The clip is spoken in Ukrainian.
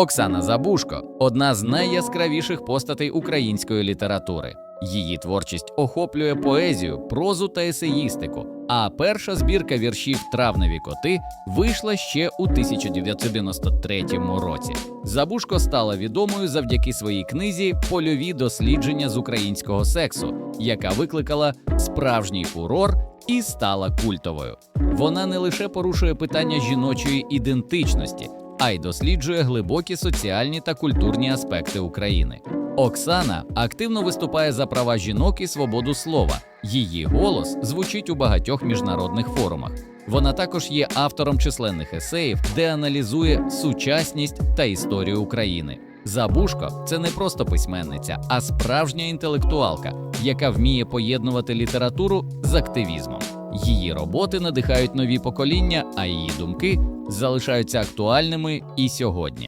Оксана Забушко одна з найяскравіших постатей української літератури. Її творчість охоплює поезію, прозу та есеїстику. А перша збірка віршів Травневі коти вийшла ще у 1993 році. Забушко стала відомою завдяки своїй книзі Польові дослідження з українського сексу, яка викликала справжній фурор і стала культовою. Вона не лише порушує питання жіночої ідентичності, а й досліджує глибокі соціальні та культурні аспекти України. Оксана активно виступає за права жінок і свободу слова. Її голос звучить у багатьох міжнародних форумах. Вона також є автором численних есеїв, де аналізує сучасність та історію України. Забушко це не просто письменниця, а справжня інтелектуалка, яка вміє поєднувати літературу з активізмом. Її роботи надихають нові покоління, а її думки залишаються актуальними і сьогодні.